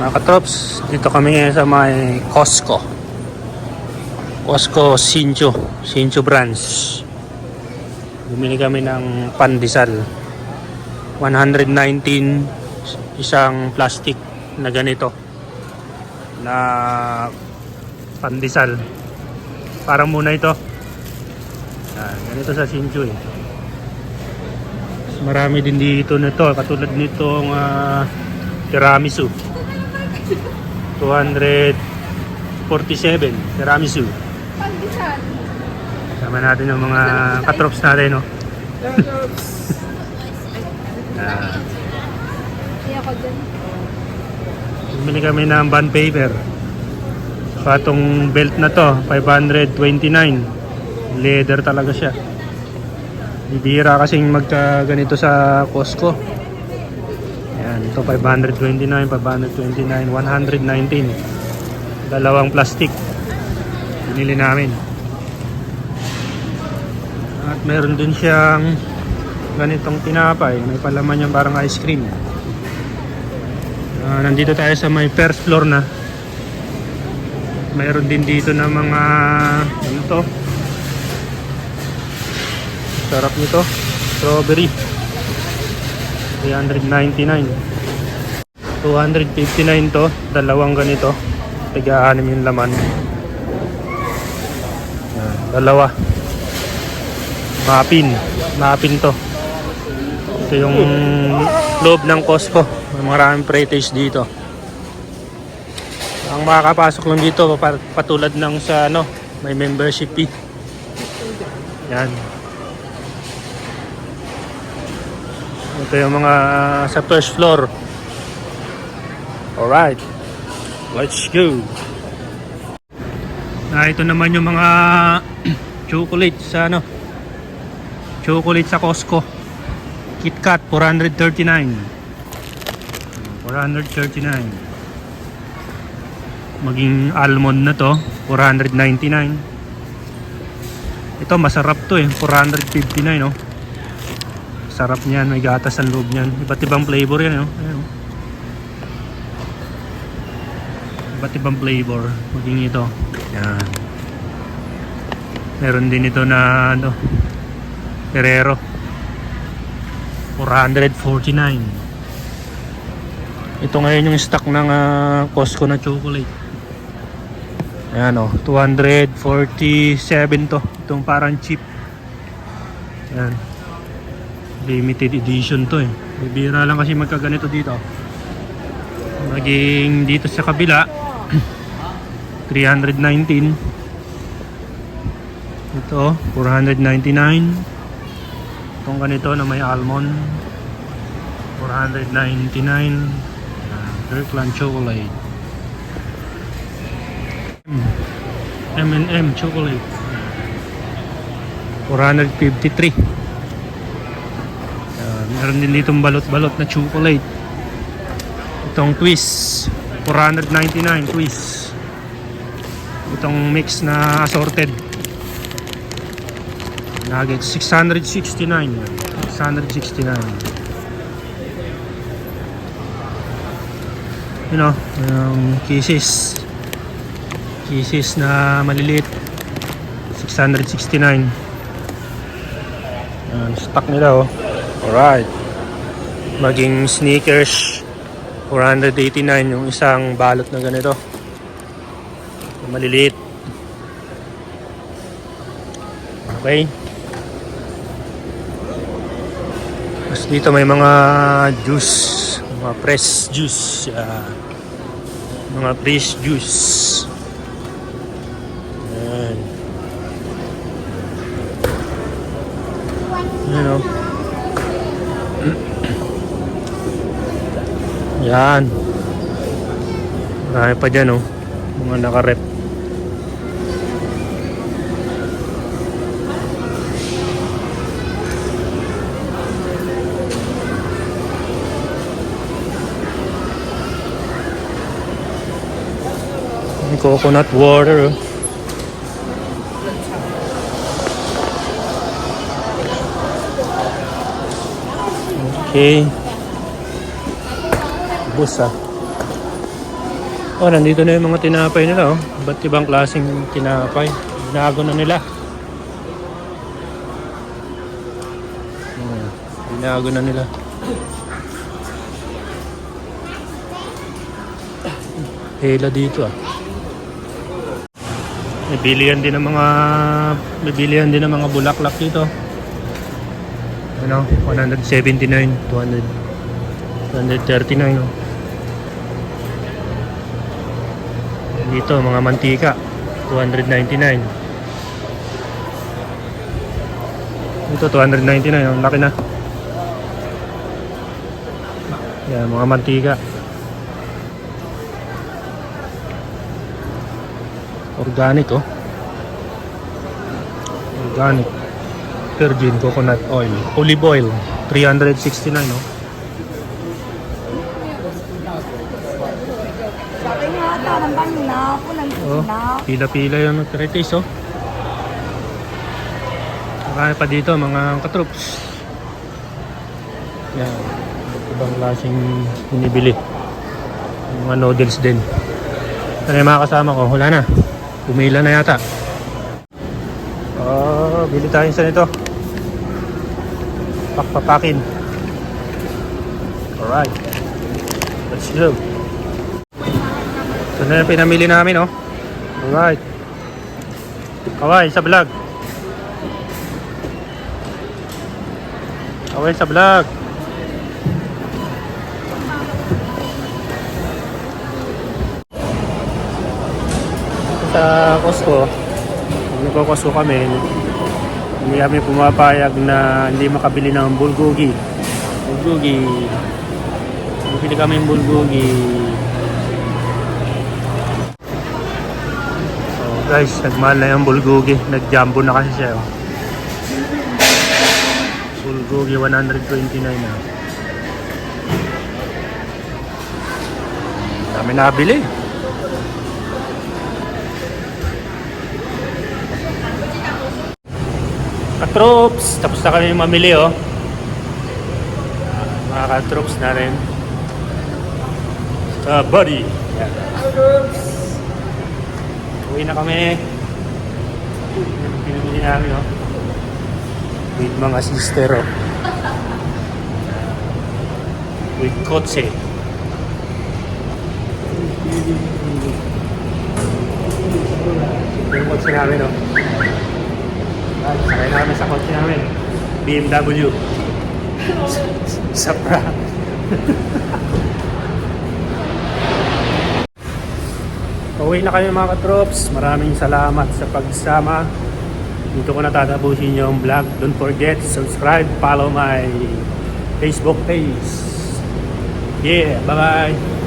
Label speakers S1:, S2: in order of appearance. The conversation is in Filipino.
S1: Mga katrops, dito kami ngayon sa may Costco. Costco Sincho, Sincho branch. Bumili kami ng pandesal. 119 isang plastic na ganito na pandesal. Parang muna ito. Yan, ganito sa Sincho eh. Marami din dito nito katulad nitong ah, tiramisu. 247 tiramisu. Sama natin yung mga katrops natin, no? Ah, bumili kami ng bond paper. Saka itong belt na to, 529. Leather talaga siya. Bibira kasing magka ganito sa Costco. Ito 529, 529, 119. Dalawang plastic. Binili namin. At meron din siyang ganitong tinapay. May palaman yung parang ice cream. Ah, nandito tayo sa may first floor na. Mayroon din dito na mga ano to? Sarap nito. Strawberry. 399. 259 to. Dalawang ganito. Tiga-anim yung laman. Yan, dalawa. Mapin. Mapin to. Ito yung loob ng Costco. May maraming pre-taste dito. Ang makakapasok lang dito pa- patulad ng sa ano, may membership fee. Yan. Ito yung mga sa first floor. Alright. Let's go. Ah, ito naman yung mga chocolate sa ano. Chocolate sa Costco. KitKat 439. 439 maging almond na to 499 ito masarap to eh 459 no sarap niyan may gatas ang loob niyan iba't ibang flavor yan no Ayan, iba't ibang flavor maging ito yan meron din ito na ano Ferrero 449 ito ngayon yung stock ng ah, Costco na chocolate Ayan o, 247 to. Itong parang cheap. Ayan. Limited edition to eh. Bibira lang kasi magkaganito dito. Maging dito sa kabila, 319. Ito, 499. Itong ganito na may almond, 499. Ayan, Kirkland chocolate. M&M chocolate 453 Yan, meron din ditong balot-balot na chocolate itong twist 499 twist itong mix na assorted. Nuggets 669 669 you know yung kisses. Kisses na maliliit. 669 Yan, stock nila oh. Alright. Maging sneakers 489 yung isang balot na ganito maliliit okay Tapos dito may mga juice mga press juice ah, mga press juice Ayan. Ayan o. Yan. Marami pa dyan o. Mga nakarep. Coconut water oh. Okay. Bus ah. Oh, nandito na yung mga tinapay nila, oh. Ba't ibang klaseng tinapay? Binago na nila. Hmm, Binago na nila. Hela dito, ah. May bilihan din ng mga may bilihan din ng mga bulaklak dito. Ano? 179, 200 239. oh. Dito, mga mantika. 299. Ito, 299. Ang laki na. Yan, mga mantika. Organic, oh. Organic. Virgin coconut oil. Olive oil. 369, oh.
S2: Ako, nandang
S1: Oh, pila-pila yung nagkaritis, oh. Saka pa dito, mga katroops. Yan. Ibang klaseng binibili. Mga noodles din. Ano yung mga kasama ko? Wala na. Pumila na yata. Oh, bili tayo sa nito. Pakpapakin. Alright. Let's go. Ito na yung pinamili namin, oh. Alright. Kaway sa vlog. Kaway sa vlog. Sa Costco, nagko-Costco kami, hindi kami pumapayag na hindi makabili ng bulgogi. Bulgogi. Bili kami ng bulgogi. Guys, nagmahal na yung bulgogi. Nag-jumbo na kasi siya. Oh. Bulgogi 129 na. Dami nabili. Katroops, tapos na kami mamili oh. Mga katroops na rin. Sa buddy. Yan. Uwi na kami. Pinamili namin oh. With mga sister oh. With kotse. Yung kotse namin oh. Ay, sakay namin sa kotse namin. BMW. Sapra. Uwi na kami mga katrops. Maraming salamat sa pagsama. Dito ko natatapusin yung vlog. Don't forget subscribe, follow my Facebook page. Yeah, bye-bye.